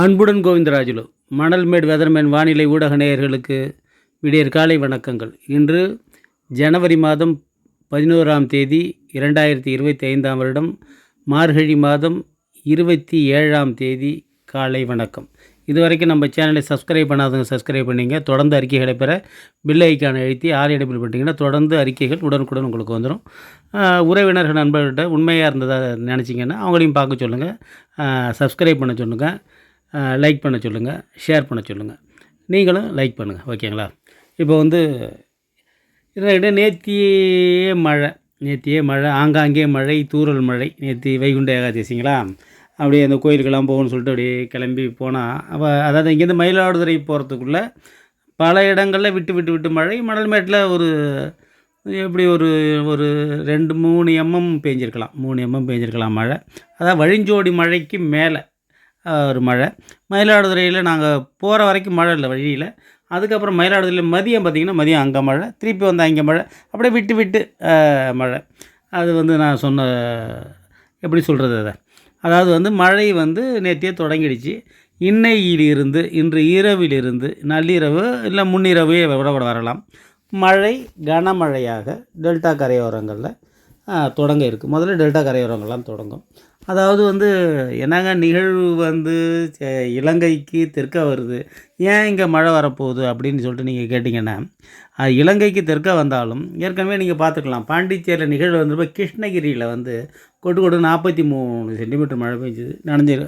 அன்புடன் கோவிந்தராஜுலு மணல்மேடு வெதர்மேன் வானிலை ஊடக நேயர்களுக்கு விடியற் காலை வணக்கங்கள். இன்று ஜனவரி மாதம் பதினோராம் தேதி இரண்டாயிரத்தி இருபத்தி ஐந்தாம் வருடம் மார்கழி மாதம் இருபத்தி ஏழாம் தேதி காலை வணக்கம். இதுவரைக்கும் நம்ம சேனலை சப்ஸ்கிரைப் பண்ணாதவங்க சப்ஸ்கிரைப் பண்ணிங்க. தொடர்ந்து அறிக்கைகளை பெற பில் ஐக்கான எழுத்தி ஆல் இடபிள் பண்ணிட்டீங்கன்னா தொடர்ந்து அறிக்கைகள் உடனுக்குடன் உங்களுக்கு வந்துடும் உறவினர்கள் நண்பர்கள்ட்ட உண்மையாக இருந்ததாக நினச்சிங்கன்னா அவங்களையும் பார்க்க சொல்லுங்கள் சப்ஸ்கிரைப் பண்ண சொல்லுங்கள் லைக் பண்ண சொல்லுங்கள் ஷேர் பண்ண சொல்லுங்கள் நீங்களும் லைக் பண்ணுங்கள் ஓகேங்களா? இப்போ வந்து இதனிட நேத்தியே மழை நேத்தியே மழை ஆங்காங்கே மழை தூறல் மழை நேற்று வைகுண்ட ஏகாதசிங்களா? அப்படியே அந்த கோயிலுக்கெல்லாம் போகணும்னு சொல்லிட்டு அப்படியே கிளம்பி போனால் அப்போ அதாவது இங்கேருந்து மயிலாடுதுறை போகிறதுக்குள்ளே பல இடங்களில் விட்டு விட்டு விட்டு மழை மணல்மேட்டில் ஒரு எப்படி ஒரு ஒரு ரெண்டு மூணு எம்எம் பேஞ்சிருக்கலாம் மூணு எம்எம் பேஞ்சிருக்கலாம் மழை. அதாவது வழிஞ்சோடி மழைக்கு மேலே ஒரு மழை. மயிலாடுதுறையில் நாங்கள் போகிற வரைக்கும் மழை இல்லை வழியில். அதுக்கப்புறம் மயிலாடுதுறையில் மதியம் பார்த்திங்கன்னா மதியம் அங்கே மழை திருப்பி வந்து அங்கே மழை. அப்படியே விட்டு விட்டு மழை. அது வந்து நான் சொன்ன எப்படி சொல்கிறது அதை? அதாவது வந்து மழை வந்து நேற்றையே தொடங்கிடுச்சு. இன்னையிலிருந்து இன்று இரவிலிருந்து நள்ளிரவு இல்லை முன்னிரவே விட விட வரலாம். மழை கனமழையாக டெல்டா கரையோரங்களில் தொடங்க இருக்குது முதல்ல டெல்டா கரையோரங்கள்லாம் தொடங்கும். அதாவது வந்து என்னங்க நிகழ்வு வந்து ச- இலங்கைக்கு தெற்க வருது. ஏன் இங்கே மழை வரப்போகுது அப்படின்னு சொல்லிட்டு நீங்கள் கேட்டிங்கன்னா இலங்கைக்கு தெற்க வந்தாலும் ஏற்கனவே நீங்கள் பார்த்துக்கலாம். பாண்டிச்சேரியில் நிகழ்வு வந்தப்போ கிருஷ்ணகிரியில் வந்து கொட்டு கொட்டு நாற்பத்தி மூணு சென்டிமீட்டர் மழை பெஞ்சது நனைஞ்சிரு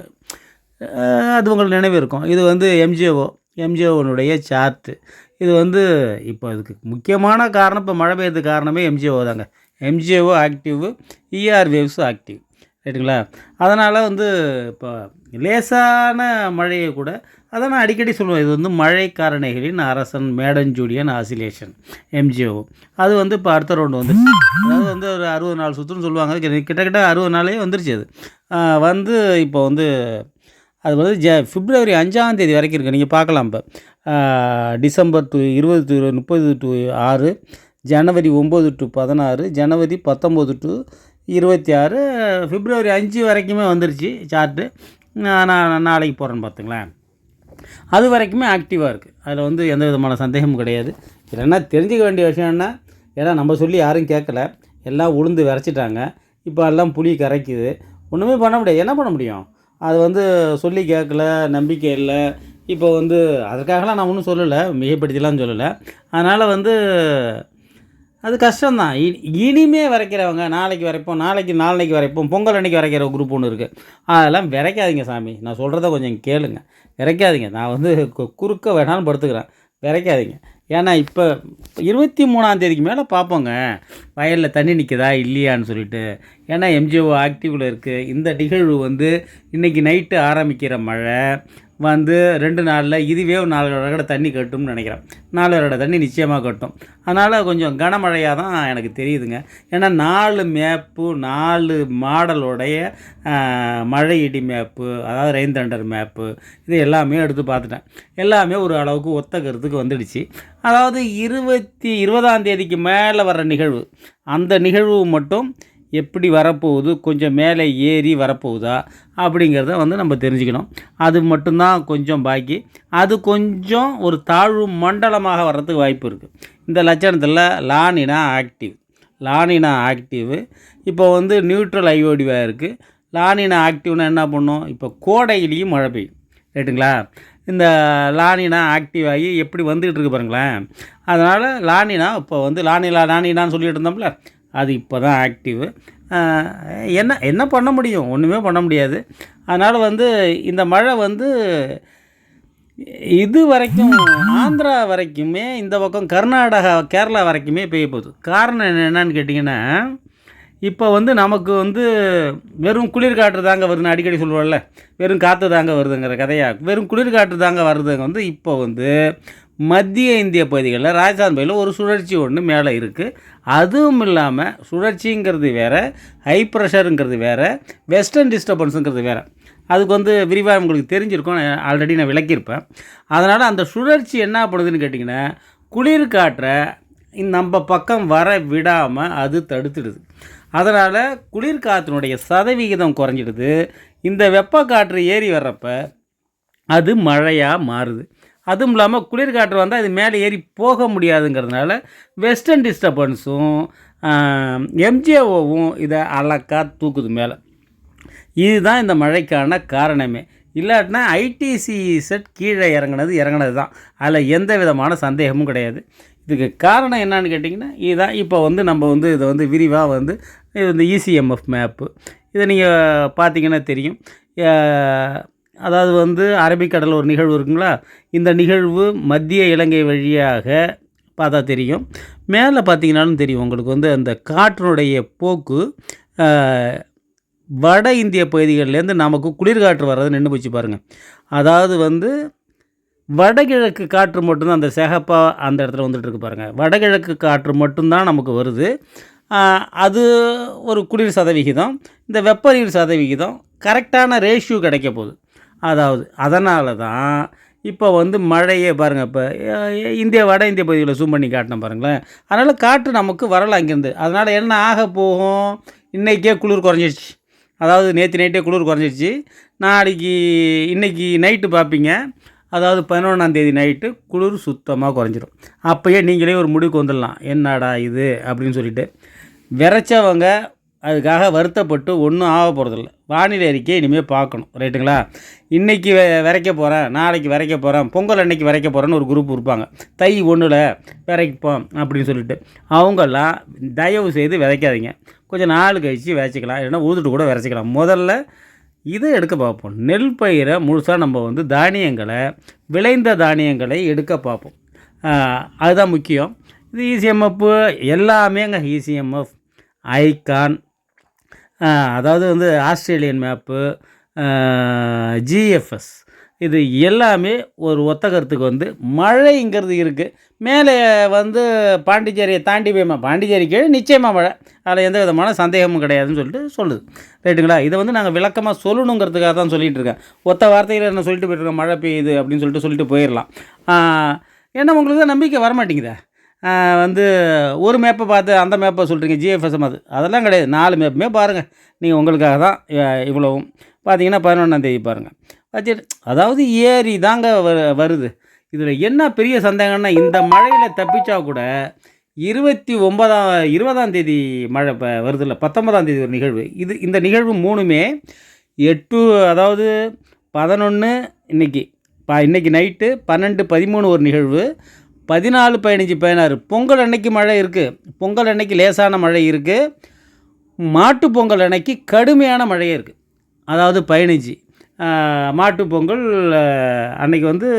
அது உங்களுக்கு நினைவு இருக்கும். இது வந்து எம்ஜிஓ எம்ஜிஓனுடைய சார்ட்டு. இது வந்து இப்போ இதுக்கு முக்கியமான காரணம் இப்போ மழை பெய்யறதுக்கு காரணமே எம்ஜிஓ தாங்க. எம்ஜிஓ ஆக்டிவ் இஆர் வேவ்ஸும் ஆக்டிவ். ரைட்டுங்களா அதனால் வந்து இப்போ லேசான மழையை கூட அதை நான் அடிக்கடி சொல்லுவேன். இது வந்து மழை காரணிகளின் அரசன் மேடஞ்சூடியன் ஆசிலேஷன் எம்ஜிஓ. அது வந்து இப்போ அடுத்த ரவுண்டு வந்துருச்சு அதாவது வந்து ஒரு அறுபது நாள் சுற்றுன்னு சொல்லுவாங்க. கிட்டத்தட்ட அறுபது நாளே வந்துருச்சு அது. வந்து இப்போ வந்து அது வந்து ஜ பிப்ரவரி அஞ்சாம் தேதி வரைக்கும் இருக்குது நீங்கள் பார்க்கலாம் இப்போ. டிசம்பர் டு இருபது டு முப்பது டு ஆறு. ஜனவரி ஒம்பது டு பதினாறு ஜனவரி பத்தொம்போது டு இருபத்தி ஆறு பிப்ரவரி அஞ்சு வரைக்குமே வந்துருச்சு சார்ட்டு நான் நான் நாளைக்கு போகிறேன்னு பார்த்துங்களேன். அது வரைக்குமே ஆக்டிவாக இருக்குது அதில் வந்து எந்த விதமான சந்தேகமும் கிடையாது. இல்லைன்னா தெரிஞ்சுக்க வேண்டிய விஷயம் என்ன? ஏன்னா நம்ம சொல்லி யாரும் கேட்கல. எல்லாம் உளுந்து விரைச்சிட்டாங்க. இப்போ எல்லாம் புளி கரைக்குது. ஒன்றுமே பண்ண முடியாது. என்ன பண்ண முடியும்? அது வந்து சொல்லி கேட்கல நம்பிக்கை இல்லை. இப்போ வந்து அதற்காகலாம் நான் ஒன்றும் சொல்லலை. மிகைப்படுத்திலாம் சொல்லலை. அதனால் வந்து அது கஷ்டம்தான். இ- இனிமே வரைக்கிறவங்க நாளைக்கு வரைப்போம் நாளைக்கு நாளைக்கு வரைப்போம் பொங்கல் அன்னைக்கு வரைக்கிற குரூப் ஒன்று இருக்குது அதெல்லாம் விரைக்காதீங்க சாமி. நான் சொல்கிறத கொஞ்சம் கேளுங்க. விரைக்காதீங்க. நான் வந்து குறுக்க வேணாலும் படுத்துக்கிறேன். விரைக்காதீங்க. ஏன்னா இப்போ இருபத்தி மூணாந்தேதிக்கு மேலே பார்ப்போங்க வயலில் தண்ணி நிற்குதா இல்லையான்னு சொல்லிட்டு. ஏன்னா எம்ஜிஓ ஆக்டிவில் இருக்குது இந்த நிகழ்வு வந்து இன்றைக்கி நைட்டு ஆரம்பிக்கிற மழை. வந்து ரெண்டு நாளில் இதுவே ஒரு நாலு வருட தண்ணி கட்டும்னு நினைக்கிறேன். நாலு வருட தண்ணி நிச்சயமாக கட்டும். அதனால் கொஞ்சம் கனமழையாக தான் எனக்கு தெரியுதுங்க. ஏன்னா நாலு மேப்பு நாலு மாடலுடைய மழை இடி மேப்பு அதாவது ரெயின் தண்டர் மேப்பு இது எல்லாமே எடுத்து பார்த்துட்டேன். எல்லாமே ஒரு அளவுக்கு ஒத்த கருத்துக்கு வந்துடுச்சு. அதாவது இருபத்தி இருபதாம் தேதிக்கு மேலே வர நிகழ்வு அந்த நிகழ்வு மட்டும் எப்படி வரப்போகுது கொஞ்சம் மேலே ஏறி வரப்போகுதா அப்படிங்கிறத வந்து நம்ம தெரிஞ்சுக்கணும். அது மட்டும்தான் கொஞ்சம் பாக்கி. அது கொஞ்சம் ஒரு தாழ்வு மண்டலமாக வர்றதுக்கு வாய்ப்பு இருக்குது இந்த லட்சணத்தில் La Nina active. La Nina active. இப்போ வந்து நியூட்ரல் ஐஓடிவாக இருக்குது லானினா ஆக்டிவ்னா என்ன பண்ணும்? இப்போ கோடையிலையும் மழை பெய்யும். ரைட்டுங்களா இந்த லானினா ஆக்டிவ் ஆகி எப்படி வந்துகிட்டு இருக்கு பாருங்களேன். அதனால் லானினா இப்போ வந்து லானிலா லானினான்னு சொல்லிட்டு இருந்தோம்ல. அது இப்போ தான் ஆக்டிவ் என்ன என்ன பண்ண முடியும்? ஒன்றுமே பண்ண முடியாது. அதனால் வந்து இந்த மழை வந்து இது வரைக்கும் ஆந்திரா வரைக்குமே இந்த பக்கம் கர்நாடகா கேரளா வரைக்குமே பெய்ய போகுது. காரணம் என்னென்னு கேட்டிங்கன்னா இப்போ வந்து நமக்கு வந்து வெறும் குளிர் காற்று தாங்க வருதுன்னு அடிக்கடி சொல்லுவோம்ல. வெறும் காற்று தாங்க வருதுங்கிற கதையாக வெறும் குளிர் காற்று தாங்க வருதுங்க வந்து இப்போ வந்து மத்திய இந்திய பகுதிகளில் ராஜஸ்தான் பகுதியில் ஒரு சுழற்சி ஒன்று மேலே இருக்குது அதுவும் இல்லாமல் சுழற்சிங்கிறது வேறு ஹை ப்ரெஷருங்கிறது வேறு வெஸ்டர்ன் டிஸ்டர்பன்ஸுங்கிறது வேறு. அதுக்கு வந்து விரிவாக உங்களுக்கு தெரிஞ்சிருக்கும். ஆல்ரெடி நான் விளக்கியிருப்பேன். அதனால் அந்த சுழற்சி என்ன பண்ணுதுன்னு கேட்டிங்கன்னா குளிர் காற்றை நம்ம பக்கம் வர விடாமல் அது தடுத்துடுது. அதனால் குளிர் காற்றினுடைய சதவிகிதம் குறைஞ்சிடுது. இந்த வெப்ப காற்று ஏறி வர்றப்ப அது மழையாக மாறுது. அதுவும் இல்லாமல் குளிர்காற்று வந்தால் இது மேலே ஏறி போக முடியாதுங்கிறதுனால வெஸ்டர்ன் டிஸ்டர்பன்ஸும் எம்ஜிஓவும் இதை அழக்கா தூக்குது மேலே. இதுதான் இந்த மழைக்கான காரணமே. இல்லாட்டினா ஐடிசி செட் கீழே இறங்குனது இறங்குனது தான் அதில் எந்த விதமான சந்தேகமும் கிடையாது. இதுக்கு காரணம் என்னன்னு கேட்டிங்கன்னா இதுதான் இப்போ வந்து நம்ம வந்து இதை வந்து விரிவாக வந்து இது வந்து இசிஎம்எஃப் மேப்பு இதை நீங்கள் பார்த்தீங்கன்னா தெரியும். அதாவது வந்து அரபிக்கடல் ஒரு நிகழ்வு இருக்குங்களா? இந்த நிகழ்வு மத்திய இலங்கை வழியாக பார்த்தா தெரியும். மேலே பார்த்தீங்கன்னாலும் தெரியும் உங்களுக்கு வந்து அந்த காற்றினுடைய போக்கு வட இந்திய பகுதிகள்லேருந்து நமக்கு குளிர்காற்று வர்றது நின்று போச்சு பாருங்கள் அதாவது வந்து வடகிழக்கு காற்று மட்டும்தான் அந்த செகப்பா அந்த இடத்துல வந்துட்டுருக்கு பாருங்கள் வடகிழக்கு காற்று மட்டும்தான் நமக்கு வருது. அது ஒரு குளிர் சதவிகிதம். இந்த வெப்பநீர் சதவிகிதம் கரெக்டான ரேஷியோ கிடைக்க போகுது. அதாவது அதனால தான் இப்போ வந்து மழையே பாருங்கள் இப்போ இந்திய வட இந்திய பகுதியில் ஜூம் பண்ணி காட்டினோம் பாருங்களேன். அதனால் காற்று நமக்கு வரலாம் அங்கேருந்து. அதனால் என்ன ஆக போகும்? இன்றைக்கே குளிர் குறைஞ்சிடுச்சு அதாவது நேற்று நைட்டே குளிர் குறைஞ்சிடுச்சு நாளைக்கு இன்றைக்கி நைட்டு பார்ப்பீங்க. அதாவது பதினொன்றாந்தேதி நைட்டு குளிர் சுத்தமாக குறைஞ்சிரும். அப்போயே நீங்களே ஒரு முடிவுக்கு வந்துடலாம். என்னடா இது? அப்படின்னு சொல்லிட்டு. விரைச்சவங்க அதுக்காக வருத்தப்பட்டு ஒன்றும் ஆக போகிறதில்ல வானிலை அறிக்கையை இனிமேல் பார்க்கணும். ரைட்டுங்களா இன்றைக்கி விரைக்க போகிறேன் நாளைக்கு விரைக்க போகிறேன் பொங்கல் அன்னைக்கு விரைக்க போகிறேன்னு ஒரு குரூப் இருப்பாங்க. தை ஒன்றில் விரைப்போம் அப்படின்னு சொல்லிட்டு. அவங்கெல்லாம் தயவு செய்து விதைக்காதீங்க. கொஞ்சம் நாள் கழித்து விதைச்சிக்கலாம். இல்லைன்னா ஊதுட்டு கூட விதைச்சிக்கலாம். முதல்ல இதை எடுக்க பார்ப்போம். நெல் பயிரை முழுசாக நம்ம வந்து தானியங்களை விளைந்த தானியங்களை எடுக்க பார்ப்போம். அதுதான் முக்கியம். இது இசிஎம்எஃப் எல்லாமே அங்கே இசிஎம்எஃப் ஐகான் அதாவது வந்து ஆஸ்திரேலியன் மேப்பு ஜிஎஃப்எஸ் இது எல்லாமே ஒரு ஒத்த கருத்துக்கு வந்து மழைங்கிறது இருக்குது மேலே வந்து பாண்டிச்சேரியை தாண்டி போய்மா பாண்டிச்சேரி கீழே நிச்சயமாக மழை. அதில் எந்த விதமான சந்தேகமும் கிடையாதுன்னு சொல்லிட்டு சொல்லுது. ரைட்டுங்களா? இதை வந்து நாங்கள் விளக்கமாக சொல்லணுங்கிறதுக்காக தான் சொல்லிகிட்டு இருக்கேன். ஒத்த வார்த்தையில் என்ன சொல்லிட்டு போயிட்டுருக்கேன் மழை பெய்யுது அப்படின்னு சொல்லிட்டு சொல்லிட்டு போயிடலாம். ஏன்னா என்ன உங்களுக்கு தான் நம்பிக்கை வரமாட்டேங்குதா? வந்து ஒரு மேப்பை பார்த்து அந்த மேப்பை சொல்கிறீங்க ஜிஎஃப்எஸ் அது. அதெல்லாம் கிடையாது. நாலு மேப்புமே பாருங்கள் நீங்கள் உங்களுக்காக தான் இவ்வளவும். பார்த்தீங்கன்னா பதினொன்றாந்தேதி பாருங்கள் வச்சுட்டு அதாவது ஏரி தாங்க வருது. இதில் என்ன பெரிய சந்தேகம்னா இந்த மழையில் தப்பிச்சா கூட இருபத்தி ஒன்பதாம் இருபதாம் தேதி மழை இப்போ வருதில்ல. பத்தொன்பதாம் தேதி ஒரு நிகழ்வு. இது இந்த நிகழ்வு மூணுமே எட்டு அதாவது பதினொன்று இன்னைக்கு ப இன்னைக்கு நைட்டு பன்னெண்டு பதிமூணு ஒரு நிகழ்வு. பதினாலு பதினஞ்சு பதினாறு. பொங்கல் அன்னைக்கு மழை இருக்குது பொங்கல் அன்னைக்கு லேசான மழை இருக்குது மாட்டு பொங்கல் அன்னைக்கு கடுமையான மழையே இருக்குது அதாவது பதினஞ்சு. மாட்டு பொங்கல் அன்னைக்கு வந்து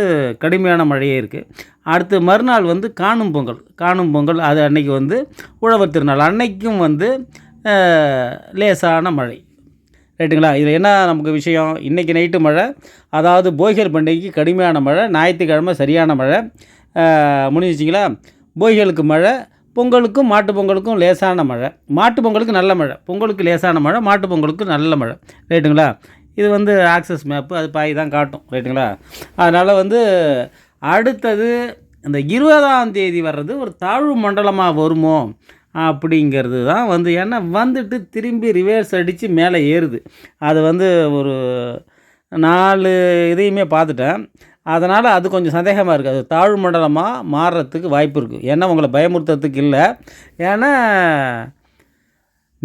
கடுமையான மழையே இருக்குது அடுத்து மறுநாள் வந்து காணும் பொங்கல். காணும் பொங்கல் அது அன்னைக்கு வந்து உழவர் திருநாள். அன்னைக்கும் வந்து லேசான மழை. ரைட்டுங்களா? இதில் என்ன நமக்கு விஷயம்? இன்றைக்கி நைட்டு மழை அதாவது போகியல் பண்டிகைக்கு கடுமையான மழை ஞாயிற்றுக்கிழமை சரியான மழை முடிஞ்சிச்சிங்களா? போய்களுக்கு மழை பொங்கலுக்கும் மாட்டு பொங்கலுக்கும் லேசான மழை. மாட்டு பொங்கலுக்கு நல்ல மழை. பொங்கலுக்கு லேசான மழை மாட்டு பொங்கலுக்கு நல்ல மழை. ரைட்டுங்களா இது வந்து ஆக்சஸ் மேப்பு அது பாய் தான் காட்டும். ரைட்டுங்களா அதனால் வந்து அடுத்தது இந்த இருபதாம் தேதி வர்றது ஒரு தாழ்வு மண்டலமாக வருமோ அப்படிங்கிறது தான் வந்து ஏன்னா வந்துட்டு திரும்பி ரிவர்ஸ் அடித்து மேலே ஏறுது. அது வந்து ஒரு நாலு இதையுமே பார்த்துட்டேன். அதனால் அது கொஞ்சம் சந்தேகமாக இருக்குது அது தாழ்வு மண்டலமாக மாறுறதுக்கு வாய்ப்பு இருக்குது ஏன்னா உங்களை பயமுறுத்துறதுக்கு இல்லை. ஏன்னா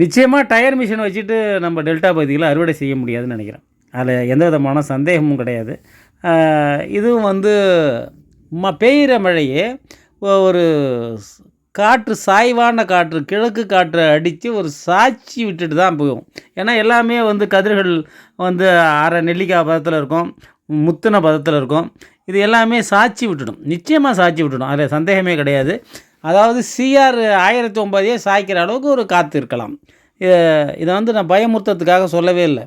நிச்சயமாக டயர் மிஷின் வச்சுட்டு நம்ம டெல்டா பகுதியில் அறுவடை செய்ய முடியாதுன்னு நினைக்கிறேன். அதில் எந்த விதமான சந்தேகமும் கிடையாது. இதுவும் வந்து ம பெய்கிற மழையே ஒரு காற்று சாய்வான காற்று கிழக்கு காற்றை அடித்து ஒரு சாட்சி விட்டுட்டு தான் போகும். ஏன்னா எல்லாமே வந்து கதிர்கள் வந்து அரை நெல்லிக்காய் பதத்தில் இருக்கும். முத்தின பதத்தில் இருக்கும். இது எல்லாமே சாட்சி விட்டுடும். நிச்சயமாக சாட்சி விட்டுடும். அதில் சந்தேகமே கிடையாது. அதாவது சிஆர் ஆயிரத்தி ஒம்பதையே சாய்க்கிற அளவுக்கு ஒரு காற்று இருக்கலாம். இதை இதை வந்து நான் பயமுறுத்துறதுக்காக சொல்லவே இல்லை.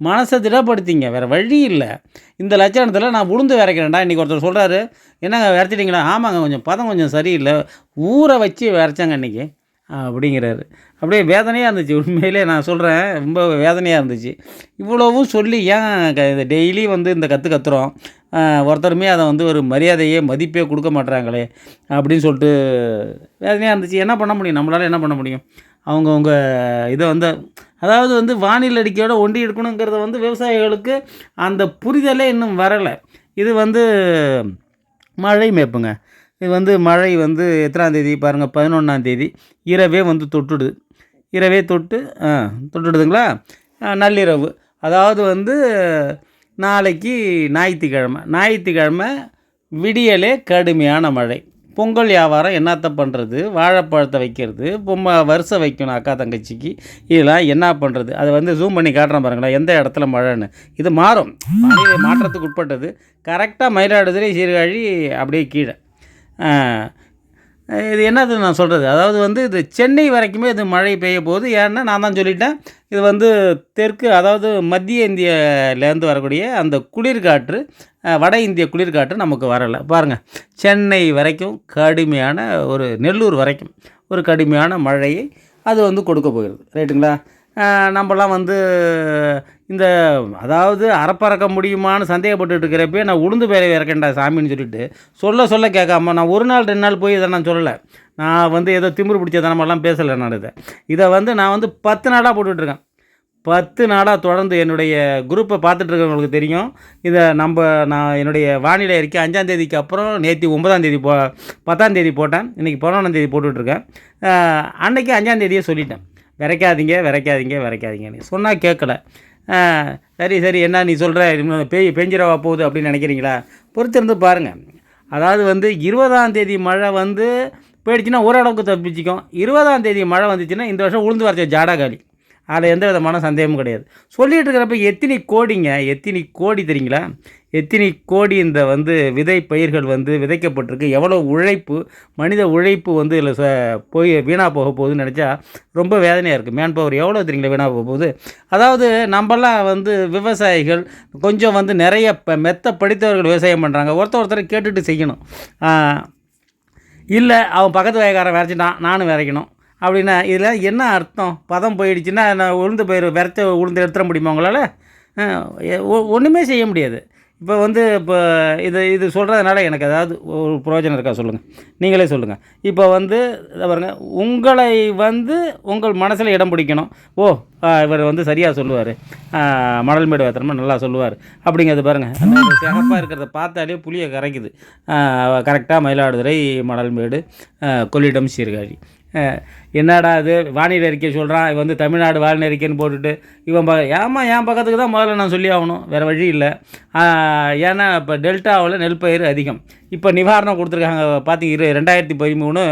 மனசை திடப்படுத்திங்க. வேறு வழி இல்லை. இந்த லட்சணத்தில் நான் உளுந்து விரைக்கிறேன்டா. இன்றைக்கி ஒருத்தர் சொல்கிறாரு என்னங்க விரைச்சிட்டிங்களா ஆமாங்க கொஞ்சம் பதம் கொஞ்சம் சரியில்லை. ஊற வச்சு விரைச்சாங்க இன்றைக்கி அப்படிங்கிறாரு. அப்படியே வேதனையாக இருந்துச்சு. உண்மையிலே நான் சொல்கிறேன் ரொம்ப வேதனையாக இருந்துச்சு. இவ்வளவும் சொல்லி ஏன் க- இது டெய்லி வந்து இந்த கற்று கத்துறோம்? ஒருத்தருமே அதை வந்து ஒரு மரியாதையே மதிப்பே கொடுக்க மாட்டுறாங்களே அப்படின்னு சொல்லிட்டு வேதனையாக இருந்துச்சு. என்ன பண்ண முடியும்? நம்மளால் என்ன பண்ண முடியும்? அவங்கவுங்க இதை வந்து அதாவது வந்து வானிலை அறிக்கையோட ஒண்டி எடுக்கணுங்கிறத வந்து விவசாயிகளுக்கு அந்த புரிதலே இன்னும் வரலை. இது வந்து மழை மேப்புங்க இது வந்து மழை வந்து எத்தனாந்தேதி பாருங்கள் பதினொன்றாந்தேதி இரவே வந்து தொட்டுடுது. இரவே தொட்டு ஆ தொட்டுடுதுங்களா? நள்ளிரவு. அதாவது வந்து நாளைக்கு ஞாயிற்றுக்கிழமை. ஞாயிற்றுக்கிழமை விடியலே கடுமையான மழை. பொங்கல் வியாபாரம் என்னத்த பண்ணுறது வாழைப்பழத்தை வைக்கிறது பொம்மை வருஷம் வைக்கணும் அக்கா தங்கச்சிக்கு. இதெல்லாம் என்ன பண்ணுறது அதை வந்து ஜூம் பண்ணி காட்டுறேன் பாருங்களேன் எந்த இடத்துல மழைன்னு. இது மாறும். மாற்றத்துக்கு உட்பட்டது. கரெக்டாக மயிலாடுதுறை சீர்காழி அப்படியே கீழே. இது என்னது நான் சொல்கிறது அதாவது வந்து இது சென்னை வரைக்குமே இது மழை பெய்ய போகுது. ஏன்னா நான் தான் சொல்லிட்டேன். இது வந்து தெற்கு அதாவது மத்திய இந்தியாவிலேருந்து வரக்கூடிய அந்த குளிர்காற்று வட இந்திய குளிர்காற்று நமக்கு வரலை. பாருங்கள் சென்னை வரைக்கும் கடுமையான ஒரு நெல்லூர் வரைக்கும் ஒரு கடுமையான மழையை அது வந்து கொடுக்க போகிறது. ரைட்டுங்களா? நம்மலாம் வந்து இந்த அதாவது அறப்பறக்க முடியுமான்னு சந்தேகப்பட்டு இருக்கிறப்பே நான் உளுந்து பேரை இறக்கேன்டா சாமின்னு சொல்லிட்டு சொல்ல சொல்ல கேட்காம நான் ஒரு நாள் ரெண்டு நாள் போய் இதை நான் சொல்லலை. நான் வந்து ஏதோ திமிரு பிடிச்ச தனமெல்லாம் பேசலை நான் இதை. இதை வந்து நான் வந்து பத்து நாளாக போட்டுட்ருக்கேன். பத்து நாளாக தொடர்ந்து என்னுடைய குரூப்பை பார்த்துட்ருக்கவங்களுக்கு தெரியும். இதை நம்ம நான் என்னுடைய வானிலை அறிக்கை அஞ்சாம் தேதிக்கு அப்புறம் நேற்று ஒன்பதாம் தேதி போ பத்தாம் தேதி போட்டேன். இன்றைக்கி பதினொன்றாம் தேதி போட்டுட்ருக்கேன். அன்றைக்கி அஞ்சாம் தேதியே சொல்லிட்டேன். விரைக்காதீங்க விரைக்காதீங்க விரைக்காதீங்கன்னு. சொன்னால் கேட்கல சரி சரி என்ன நீ சொல்கிற பேய் பெஞ்சிரவா போகுது அப்படின்னு நினைக்கிறீங்களா? பொறுத்திருந்து பாருங்கள் அதாவது வந்து இருபதாம் தேதி மழை வந்து போயிடுச்சுன்னா ஓரளவுக்கு தப்பிச்சிக்கும். இருபதாம் தேதி மழை வந்துச்சுன்னா இந்த வருஷம் உளுந்து வரச்ச ஜாடாகாலி அதில் எந்த விதமான சந்தேகமும் கிடையாது. சொல்லிகிட்டு இருக்கிறப்ப எத்தனை கோடிங்க எத்தனை கோடி தெரியுங்களா? எத்தனை கோடி இந்த வந்து விதை பயிர்கள் வந்து விதைக்கப்பட்டிருக்கு. எவ்வளோ உழைப்பு மனித உழைப்பு வந்து இதில் ச போய் வீணாக போக போகுதுன்னு நினச்சா ரொம்ப வேதனையாக இருக்குது மேன் பவர் எவ்வளோ தெரியுங்களா வீணாக போக போகுது? அதாவது நம்மலாம் வந்து விவசாயிகள் கொஞ்சம் வந்து நிறைய மெத்த படித்தவர்கள் விவசாயம் பண்ணுறாங்க ஒருத்தர் ஒருத்தர் கேட்டுட்டு செய்யணும். இல்லை அவன் பக்கத்து வயக்காரன் விரைச்சிட்டான் நானும் விரைக்கணும் அப்படின்னா இதில் என்ன அர்த்தம்? பதம் போயிடுச்சுன்னா நான் உளுந்து பயிர் விரைச்ச உளுந்து எடுத்துட முடியுமா உங்களால்? ஒன்றுமே செய்ய முடியாது. இப்போ வந்து இப்போ இது இது சொல்கிறதுனால எனக்கு ஏதாவது ஒரு பிரயோஜனம் இருக்கா சொல்லுங்கள் நீங்களே சொல்லுங்கள் இப்போ வந்து பாருங்கள் உங்களை வந்து உங்கள் மனசில் இடம் பிடிக்கணும். ஓ இவர் வந்து சரியாக சொல்லுவார். மணல்மேடு வேத்தனமாக நல்லா சொல்லுவார். அப்படிங்கிறது பாருங்கள் அந்த சிகப்பாக இருக்கிறத பார்த்தாலே புளியை கரைக்குது. கரெக்டாக மயிலாடுதுறை மணல் மேடு கொள்ளிடம் சீர்காழி. என்னடா இது? வானிலை அறிக்கை சொல்கிறான் இவன் வந்து தமிழ்நாடு வானிலை அறிக்கைன்னு போட்டுட்டு இவன் ப ஏமா என் பக்கத்துக்கு தான் முதல்ல நான் சொல்லி ஆகணும். வேறு வழி இல்லை. ஏன்னா இப்போ டெல்டாவில் நெல் பயிர் அதிகம். இப்போ நிவாரணம் கொடுத்துருக்காங்க. பார்த்தீங்க இரு ரெண்டாயிரத்தி பதிமூணு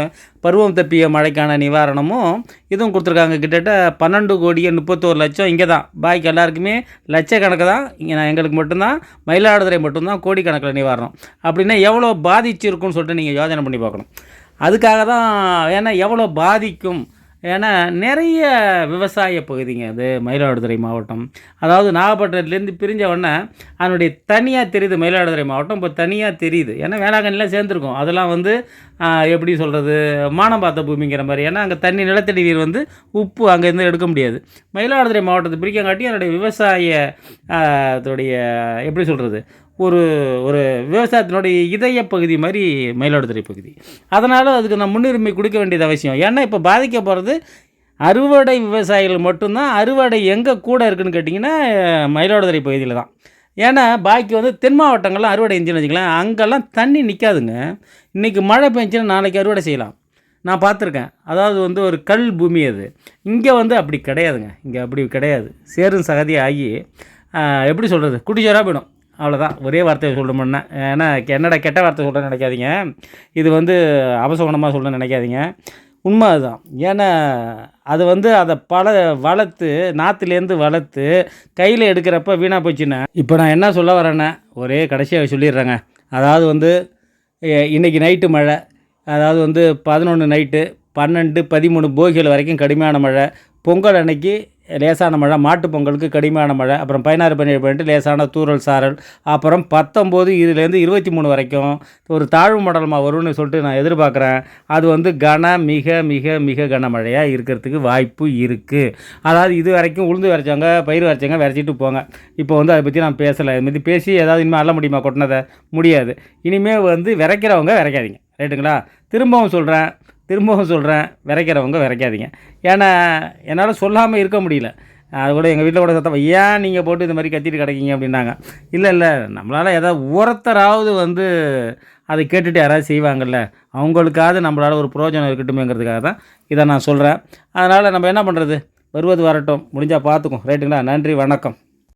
பருவம் தப்பிய மழைக்கான நிவாரணமும் இதுவும் கொடுத்துருக்காங்க. கிட்டத்தட்ட பன்னெண்டு கோடியே முப்பத்தோரு லட்சம் இங்கே தான் பாக்கி எல்லாருக்குமே லட்சக்கணக்கு தான். இங்கே நான் எங்களுக்கு மட்டும்தான் மயிலாடுதுறை மட்டும்தான் கோடிக்கணக்கில் நிவாரணம். அப்படின்னா எவ்வளோ பாதிச்சிருக்குன்னு சொல்லிட்டு நீங்கள் யோஜனை பண்ணி பார்க்கணும். அதுக்காக தான் ஏன்னா எவ்வளோ பாதிக்கும்? ஏன்னா நிறைய விவசாய பகுதிங்க அது மயிலாடுதுறை மாவட்டம். அதாவது நாகப்பட்டினத்துலேருந்து பிரிஞ்ச உடனே அதனுடைய தனியாக தெரியுது மயிலாடுதுறை மாவட்டம். இப்போ தனியாக தெரியுது. ஏன்னா வேளாங்கண்ணிலாம் சேர்ந்துருக்கும். அதெல்லாம் வந்து எப்படி சொல்கிறது மானம் பார்த்த பூமிங்கிற மாதிரி. ஏன்னா அங்கே தண்ணி நிலத்தடி நீர் வந்து உப்பு அங்கேருந்து எடுக்க முடியாது. மயிலாடுதுறை மாவட்டத்தை பிரிக்கங்காட்டி அதனுடைய விவசாய அதோடைய எப்படி சொல்கிறது ஒரு ஒரு விவசாயத்தினுடைய இதய பகுதி மாதிரி மயிலாடுதுறை பகுதி. அதனால் அதுக்கு நான் முன்னுரிமை கொடுக்க வேண்டியது அவசியம். ஏன்னா இப்போ பாதிக்க போகிறது அறுவடை விவசாயிகள் மட்டும்தான். அறுவடை எங்கே கூட இருக்குன்னு கேட்டிங்கன்னா மயிலாடுதுறை பகுதியில் தான். ஏன்னா பாக்கி வந்து தென் மாவட்டங்கள்லாம் அறுவடை செஞ்சுன்னு வச்சுக்கலாம். அங்கெல்லாம் தண்ணி நிற்காதுங்க இன்றைக்கி மழை பெஞ்சுன்னா நாளைக்கு அறுவடை செய்யலாம். நான் பார்த்துருக்கேன். அதாவது வந்து ஒரு கல் பூமி அது. இங்கே வந்து அப்படி கிடையாதுங்க. இங்கே அப்படி கிடையாது. சேரும் சகதி ஆகி எப்படி சொல்கிறது குடிச்சோராக போயிடும். அவ்வளோதான் ஒரே வார்த்தையை சொல்லணும்னா ஏன்னா என்னடா கெட்ட வார்த்தை சொல்கிறேன்னு நினைக்காதீங்க. இது வந்து அபசகுணமாக சொல்கிறேன்னு நினைக்காதீங்க. உண்மை அதுதான். ஏன்னா அது வந்து அதை பல வளர்த்து நாற்றுலேருந்து வளர்த்து கையில் எடுக்கிறப்ப வீணாக போச்சுன்னா. இப்போ நான் என்ன சொல்ல வரேன்னா ஒரே கடைசியாக சொல்லிடுறேங்க. அதாவது வந்து இன்றைக்கி இன்னைக்கு நைட்டு மழை. அதாவது வந்து பதினொன்று நைட்டு பன்னெண்டு பதிமூணு போகிகள் வரைக்கும் கடுமையான மழை. பொங்கல் அன்னைக்கு லேசான மழை மாட்டு பொங்கலுக்கு கடுமையான மழை அப்புறம் பதினாறு பதினேழு பன்னெண்டு லேசான தூரல் சாரல் அப்புறம் பத்தொம்போது இதுலேருந்து இருபத்தி மூணு வரைக்கும் ஒரு தாழ்வு மண்டலமாக வரும்னு சொல்லிட்டு நான் எதிர்பார்க்குறேன். அது வந்து கன மிக மிக மிக கனமழையாக இருக்கிறதுக்கு வாய்ப்பு இருக்குது அதாவது இது வரைக்கும் உளுந்து வரைச்சவங்க பயிர் வரைச்சவங்க வரைச்சிட்டு போங்க. இப்போ வந்து அதை பற்றி நான் பேசலை. இது மாதிரி பேசி ஏதாவது இனிமேல் அள்ள முடியுமா? கொட்டினதை முடியாது. இனிமேல் வந்து விரைக்கிறவங்க விரைக்காதீங்க. ரைட்டுங்களா? திரும்பவும் சொல்கிறேன் திரும்பவும் சொல்கிறேன் விரைக்கிறவங்க விரைக்காதீங்க. ஏன்னா என்னால் சொல்லாமல் இருக்க முடியல. அது கூட எங்கள் வீட்டில் கூட சத்தம் ஏன் நீங்கள் போட்டு இந்த மாதிரி கத்திட்டு கிடைக்கிங்க அப்படின்னாங்க. இல்லை இல்லை நம்மளால் ஏதாவது ஒருத்தராவது வந்து அதை கேட்டுட்டு யாராவது செய்வாங்கல்ல அவங்களுக்காவது நம்மளால் ஒரு பிரயோஜனம் இருக்கட்டுமேங்கிறதுக்காக தான் இதை நான் சொல்கிறேன் அதனால் நம்ம என்ன பண்ணுறது வருவது வரட்டும். முடிஞ்சால் பார்த்துக்கும் ரைட்டுங்களா? நன்றி வணக்கம்.